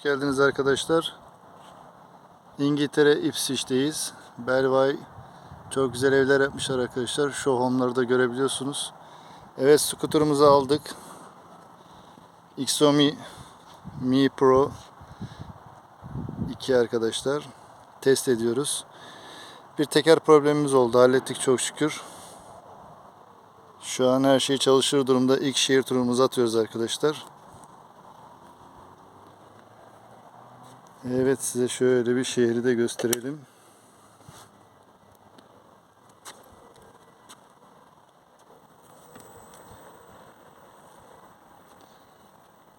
Hoş geldiniz arkadaşlar. İngiltere Ipswich'teyiz. Belvay çok güzel evler yapmışlar arkadaşlar. Şu home'ları da görebiliyorsunuz. Evet skuterumuzu aldık. Xomi Mi Pro 2 arkadaşlar. Test ediyoruz. Bir teker problemimiz oldu. Hallettik çok şükür. Şu an her şey çalışır durumda. İlk şehir turumuzu atıyoruz arkadaşlar. Evet size şöyle bir şehri de gösterelim.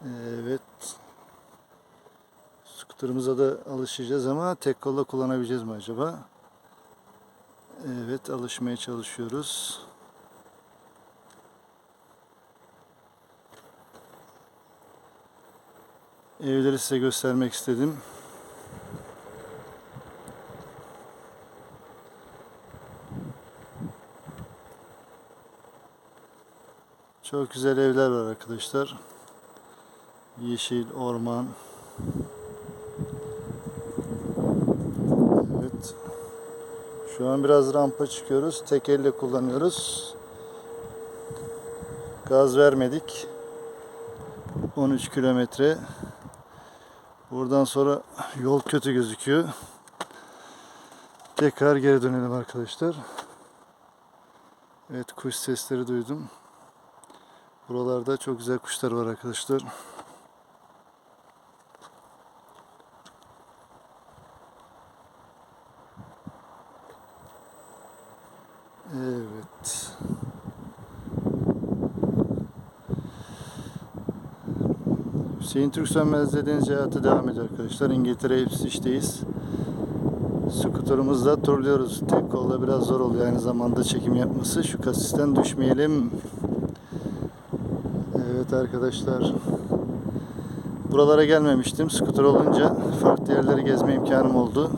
Evet. Skuterımıza da alışacağız ama tek kolla kullanabileceğiz mi acaba? Evet alışmaya çalışıyoruz. Evleri size göstermek istedim. Çok güzel evler var arkadaşlar. Yeşil, orman. Evet. Şu an biraz rampa çıkıyoruz. Tek elle kullanıyoruz. Gaz vermedik. 13 kilometre. Buradan sonra yol kötü gözüküyor. Tekrar geri dönelim arkadaşlar. Evet kuş sesleri duydum. Buralarda çok güzel kuşlar var arkadaşlar. Evet. Hüseyin Türk Sönmez'de deniz hayatı devam ediyor arkadaşlar. İngiltere Ipswich'teyiz. Skuterımızla turluyoruz. Tek kolla biraz zor oluyor aynı zamanda çekim yapması. Şu kasisten düşmeyelim. Evet arkadaşlar. Buralara gelmemiştim. Skuter olunca farklı yerleri gezme imkanım oldu.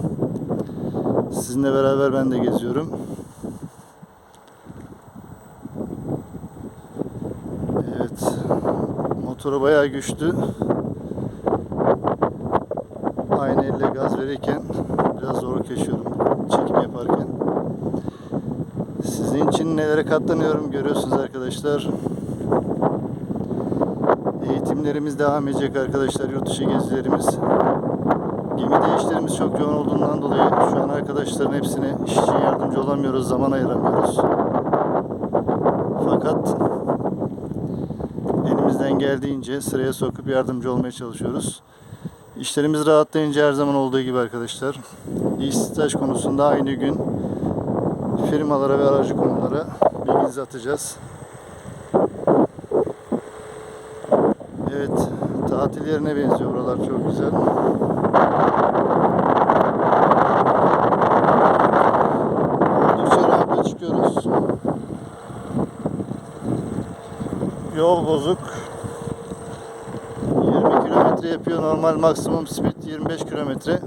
Sizinle beraber ben de geziyorum. Evet. Motoru bayağı güçlü. Aynı elle gaz verirken biraz zor yaşıyorum çekim yaparken. Sizin için nelere katlanıyorum görüyorsunuz arkadaşlar. Eğitimlerimiz devam edecek arkadaşlar yurt dışı gezilerimiz. Gemide işlerimiz çok yoğun olduğundan dolayı şu an arkadaşların hepsine iş için yardımcı olamıyoruz, zaman ayıramıyoruz. Fakat elimizden geldiğince sıraya sokup yardımcı olmaya çalışıyoruz. İşlerimiz rahatlayınca her zaman olduğu gibi arkadaşlar. İş staj konusunda aynı gün firmalara ve aracı konulara bilginizi atacağız. Evet, tatil yerine benziyor buralar çok güzel. Rampa çıkıyoruz. Yol bozuk. 20 kilometre yapıyor. Normal maksimum speed 25 kilometre.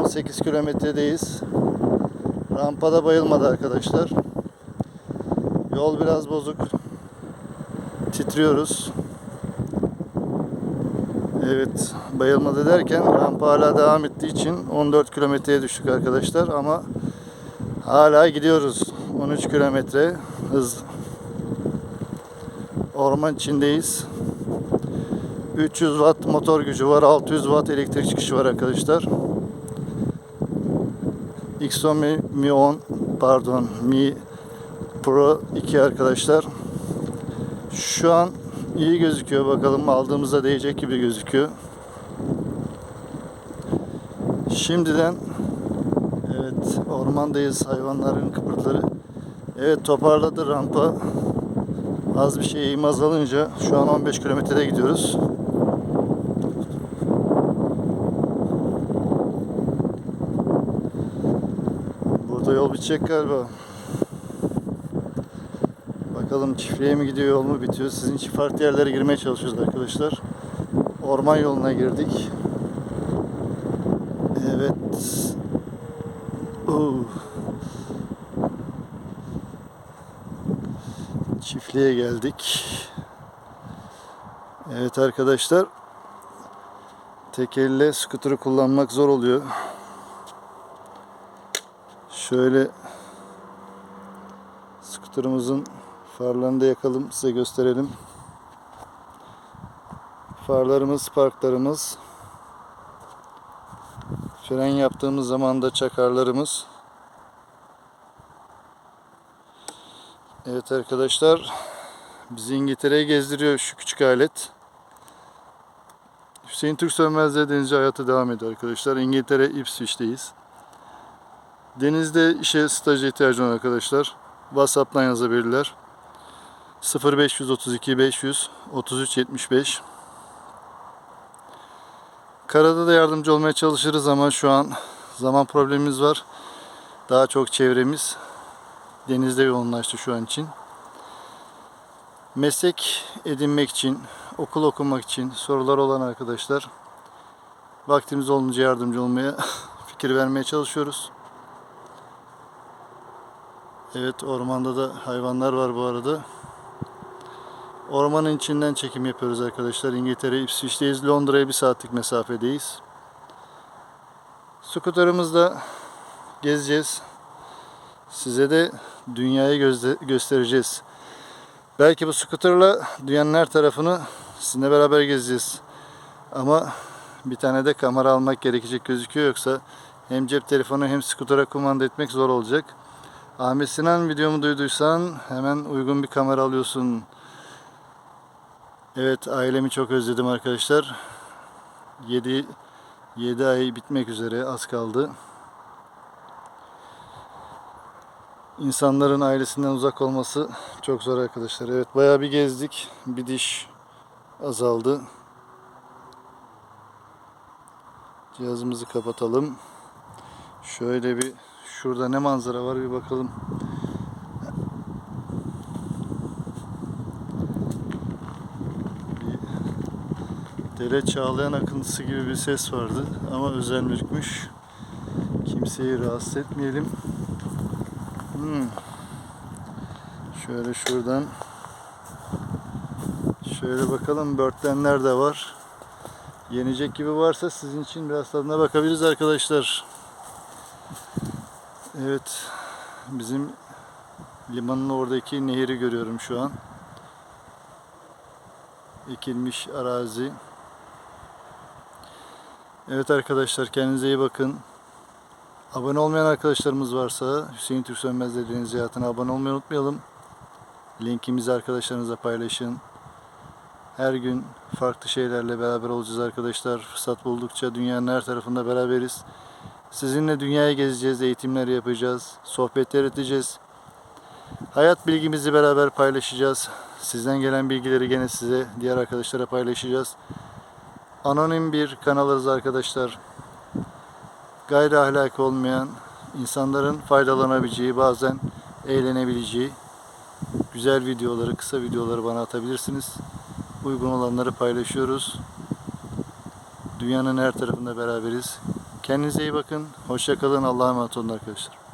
18 kilometredeyiz. Rampada bayılmadı arkadaşlar. Yol biraz bozuk. Titriyoruz. Evet, bayılmadı derken rampa hala devam ettiği için 14 kilometreye düştük arkadaşlar ama hala gidiyoruz. 13 kilometre hız. Orman içindeyiz. 300 watt motor gücü var, 600 watt elektrik çıkışı var arkadaşlar. Xomi Mi 10 pardon Mi Pro 2 arkadaşlar. Şu an iyi gözüküyor bakalım aldığımızda değecek gibi gözüküyor. Şimdiden evet ormandayız hayvanların kıpırtıları. Evet toparladı rampa. Az bir şey eğim azalınca şu an 15 kilometrede gidiyoruz. Burada yol bitecek galiba. Bakalım çiftliğe mi gidiyor yol mu bitiyor. Sizin için farklı yerlere girmeye çalışıyoruz arkadaşlar. Orman yoluna girdik. Evet. Oo. Çiftliğe geldik. Evet arkadaşlar. Tek elle skuturu kullanmak zor oluyor. Şöyle skuterımızın farlarını da yakalım size gösterelim. Farlarımız, parklarımız. Fren yaptığımız zaman da çakarlarımız. Evet arkadaşlar. Bizi İngiltere'ye gezdiriyor şu küçük alet. Hüseyin Türk Sönmez'de denizci hayatı devam ediyor arkadaşlar. İngiltere Ipswich'teyiz. Denizde işe staj ihtiyacı olan arkadaşlar WhatsApp'tan yazabilirler. 0532 500 33 75 Karada da yardımcı olmaya çalışırız ama şu an zaman problemimiz var. Daha çok çevremiz denizde yoğunlaştı şu an için. Meslek edinmek için, okul okumak için sorular olan arkadaşlar vaktimiz olunca yardımcı olmaya fikir vermeye çalışıyoruz. Evet ormanda da hayvanlar var bu arada. Ormanın içinden çekim yapıyoruz arkadaşlar. İngiltere Ipswich'teyiz. Londra'ya bir saatlik mesafedeyiz. Skuterımızda gezeceğiz. Size de dünyayı göstereceğiz. Belki bu skuterla dünyanın her tarafını sizinle beraber gezeceğiz. Ama bir tane de kamera almak gerekecek gözüküyor yoksa hem cep telefonu hem skutera kumanda etmek zor olacak. Ahmet Sinan videomu duyduysan hemen uygun bir kamera alıyorsun. Evet ailemi çok özledim arkadaşlar. 7 7 ay bitmek üzere az kaldı. İnsanların ailesinden uzak olması çok zor arkadaşlar. Evet bayağı bir gezdik. Bir diş azaldı. Cihazımızı kapatalım. Şöyle bir şurada ne manzara var bir bakalım. Dere çağlayan akıntısı gibi bir ses vardı ama özel mülkmüş. Kimseyi rahatsız etmeyelim. Hmm. Şöyle şuradan şöyle bakalım börtlenler de var. Yenecek gibi varsa sizin için biraz tadına bakabiliriz arkadaşlar. Evet. Bizim limanın oradaki nehri görüyorum şu an. Ekilmiş arazi. Evet arkadaşlar kendinize iyi bakın. Abone olmayan arkadaşlarımız varsa Hüseyin Türk Sönmez Deniz Hayatı'na abone olmayı unutmayalım. Linkimizi arkadaşlarınızla paylaşın. Her gün farklı şeylerle beraber olacağız arkadaşlar. Fırsat buldukça dünyanın her tarafında beraberiz. Sizinle dünyayı gezeceğiz, eğitimler yapacağız, sohbetler edeceğiz. Hayat bilgimizi beraber paylaşacağız. Sizden gelen bilgileri gene size, diğer arkadaşlara paylaşacağız. Anonim bir kanalız arkadaşlar. Gayri ahlaki olmayan, insanların faydalanabileceği, bazen eğlenebileceği güzel videoları, kısa videoları bana atabilirsiniz. Uygun olanları paylaşıyoruz. Dünyanın her tarafında beraberiz. Kendinize iyi bakın. Hoşça kalın. Allah'a emanet olun arkadaşlar.